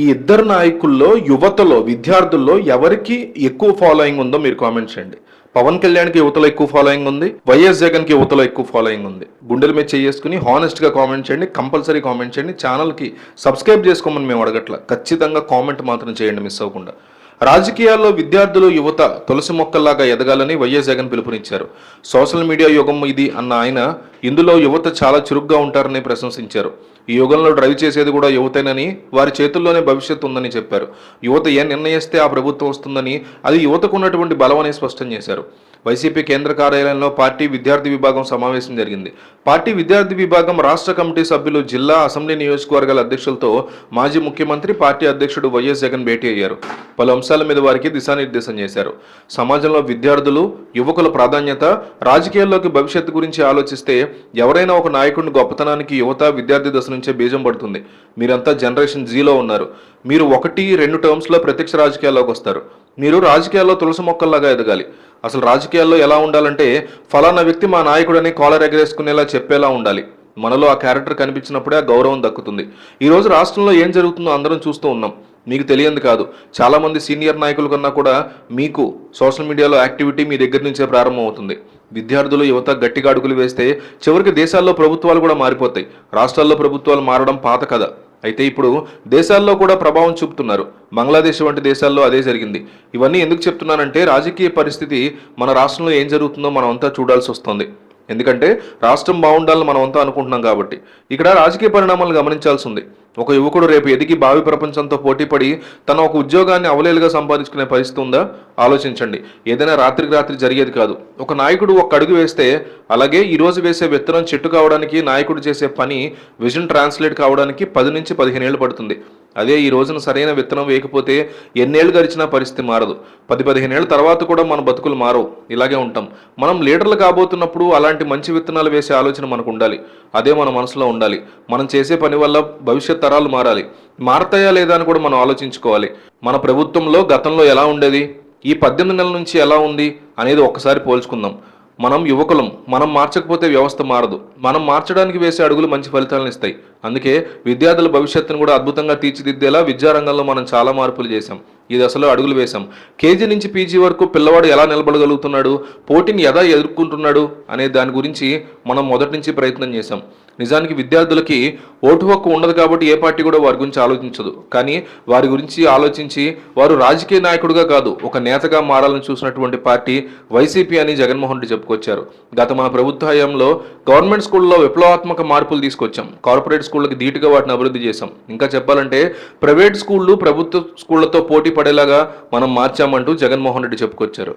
ఈ ఇద్దరు నాయకుల్లో యువతలో విద్యార్థుల్లో ఎవరికి ఎక్కువ ఫాలోయింగ్ ఉందో మీరు కామెంట్ చేయండి. పవన్ కళ్యాణ్కి యువతలో ఎక్కువ ఫాలోయింగ్ ఉంది. వైఎస్ జగన్కి యువతలో ఎక్కువ ఫాలోయింగ్ ఉంది. గుండెల మీద చేసుకుని హానెస్ట్గా కామెంట్ చేయండి కంపల్సరీ కామెంట్ చేయండి. ఛానల్కి సబ్స్క్రైబ్ చేసుకోమని మేము అడగట్ల. ఖచ్చితంగా కామెంట్ మాత్రం చేయండి మిస్ అవ్వకుండా. రాజకీయాల్లో విద్యార్థులు యువత తులసి మొక్కల్లాగా ఎదగాలని వైఎస్ జగన్ పిలుపునిచ్చారు. సోషల్ మీడియా యుగం ఇది అన్న ఆయన ఇందులో యువత చాలా చురుగ్గా ఉంటారని ప్రశంసించారు. ఈ యుగంలో డ్రైవ్ చేసేది కూడా యువతేనని వారి చేతుల్లోనే భవిష్యత్తు ఉందని చెప్పారు. యువత ఏ నిర్ణయిస్తే ఆ ప్రభుత్వం వస్తుందని అది యువతకు ఉన్నటువంటి బలమని స్పష్టం చేశారు. వైసీపీ కేంద్ర కార్యాలయంలో పార్టీ విద్యార్థి విభాగం సమావేశం జరిగింది. పార్టీ విద్యార్థి విభాగం రాష్ట్ర కమిటీ సభ్యులు జిల్లా అసెంబ్లీ నియోజకవర్గాల అధ్యక్షులతో మాజీ ముఖ్యమంత్రి పార్టీ అధ్యక్షుడు వైఎస్ జగన్ భేటీ అయ్యారు. పలు అంశాల మీద వారికి దిశానిర్దేశం చేశారు. సమాజంలో విద్యార్థులు యువకుల ప్రాధాన్యత రాజకీయాల్లోకి భవిష్యత్తు గురించి ఆలోచిస్తే ఎవరైనా ఒక నాయకుడిని గొప్పతనానికి యువత విద్యార్థి దశ నుంచే బీజం పడుతుంది. మీరంతా జనరేషన్ జీలో ఉన్నారు. మీరు ఒకటి రెండు టర్మ్స్లో ప్రత్యక్ష రాజకీయాల్లోకి వస్తారు. మీరు రాజకీయాల్లో తులసి మొక్కల్లాగా ఎదగాలి. అసలు రాజకీయాల్లో ఎలా ఉండాలంటే ఫలానా వ్యక్తి మా నాయకుడని కాలర్ ఎగరేసుకునేలా చెప్పేలా ఉండాలి. మనలో ఆ క్యారెక్టర్ కనిపించినప్పుడే ఆ గౌరవం దక్కుతుంది. ఈరోజు రాష్ట్రంలో ఏం జరుగుతుందో అందరం చూస్తూ ఉన్నాం. మీకు తెలియంది కాదు. చాలామంది సీనియర్ నాయకుల కన్నా కూడా మీకు సోషల్ మీడియాలో యాక్టివిటీ మీ దగ్గర నుంచే ప్రారంభమవుతుంది. విద్యార్థులు యువత గట్టిగా అడుగులు వేస్తే చివరికి దేశాల్లో ప్రభుత్వాలు కూడా మారిపోతాయి. రాష్ట్రాల్లో ప్రభుత్వాలు మారడం పాత కథ. అయితే ఇప్పుడు దేశాల్లో కూడా ప్రభావం చూపుతున్నారు. బంగ్లాదేశ్ వంటి దేశాల్లో అదే జరిగింది. ఇవన్నీ ఎందుకు చెప్తున్నానంటే రాజకీయ పరిస్థితి మన రాష్ట్రంలో ఏం జరుగుతుందో మనం అంతా చూడాల్సి వస్తుంది. ఎందుకంటే రాష్ట్రం బాగుండాలని మనం అంతా అనుకుంటున్నాం కాబట్టి. ఇక్కడ రాజకీయ పరిణామాలు గమనించాల్సి ఉంది. ఒక యువకుడు రేపు ఎదిగి భావి ప్రపంచంతో పోటీపడి తన ఒక ఉద్యోగాన్ని అవలేలుగా సంపాదించుకునే పరిస్థితి ఉందా? ఆలోచించండి. ఏదైనా రాత్రికి రాత్రి జరిగేది కాదు. ఒక నాయకుడు ఒక అడుగు వేస్తే అలాగే ఈరోజు వేసే విత్తనం చెట్టు కావడానికి నాయకుడు చేసే పని విజన్ ట్రాన్స్లేట్ కావడానికి పది నుంచి పదిహేను ఏళ్ళు పడుతుంది. అదే ఈ రోజున సరైన విత్తనం వేయకపోతే ఎన్నేళ్ళు గడిచినా పరిస్థితి మారదు. పది పదిహేను ఏళ్ళ తర్వాత కూడా మన బతుకులు మారవు. ఇలాగే ఉంటాం. మనం లీడర్లు కాబోతున్నప్పుడు అలాంటి మంచి విత్తనాలు వేసే ఆలోచన మనకు ఉండాలి అదే మన మనసులో ఉండాలి. మనం చేసే పని వల్ల భవిష్యత్ తరాలు మారాలి. మారతాయా లేదా అని కూడా మనం ఆలోచించుకోవాలి. మన ప్రభుత్వంలో గతంలో ఎలా ఉండేది? ఈ పద్దెనిమిది నెలల నుంచి ఎలా ఉంది? అనేది ఒక్కసారి పోల్చుకుందాం. మనం యువకులం. మనం మార్చకపోతే వ్యవస్థ మారదు. మనం మార్చడానికి వేసే అడుగులు మంచి ఫలితాలను ఇస్తాయి. అందుకే విద్యార్థుల భవిష్యత్తును కూడా అద్భుతంగా తీర్చిదిద్దేలా విద్యారంగంలో మనం చాలా మార్పులు చేశాం. ఈ దశలో అడుగులు వేశాం. కేజీ నుంచి పీజీ వరకు పిల్లవాడు ఎలా నిలబడగలుగుతున్నాడు? పోటీని ఎలా ఎదుర్కొంటున్నాడు? అనే దాని గురించి మనం మొదటి నుంచి ప్రయత్నం చేశాం. నిజానికి విద్యార్థులకి ఓటు హక్కు ఉండదు కాబట్టి ఏ పార్టీ కూడా వారి గురించి ఆలోచించదు. కానీ వారి గురించి ఆలోచించి వారు రాజకీయ నాయకుడిగా కాదు ఒక నేతగా మారాలని చూసినటువంటి పార్టీ వైసీపీ అని జగన్మోహన్ రెడ్డి చెప్పుకొచ్చారు. గత మన ప్రభుత్వ హయాంలో గవర్నమెంట్ స్కూల్లో విప్లవాత్మక మార్పులు తీసుకొచ్చాం. కార్పొరేట్ స్కూళ్ళకి ధీటుగా వాటిని అభివృద్ధి చేశాం. ఇంకా చెప్పాలంటే ప్రైవేట్ స్కూళ్ళు ప్రభుత్వ స్కూళ్ళతో పోటీ పడేలాగా మనం మార్చామంటూ జగన్మోహన్ రెడ్డి చెప్పుకొచ్చారు.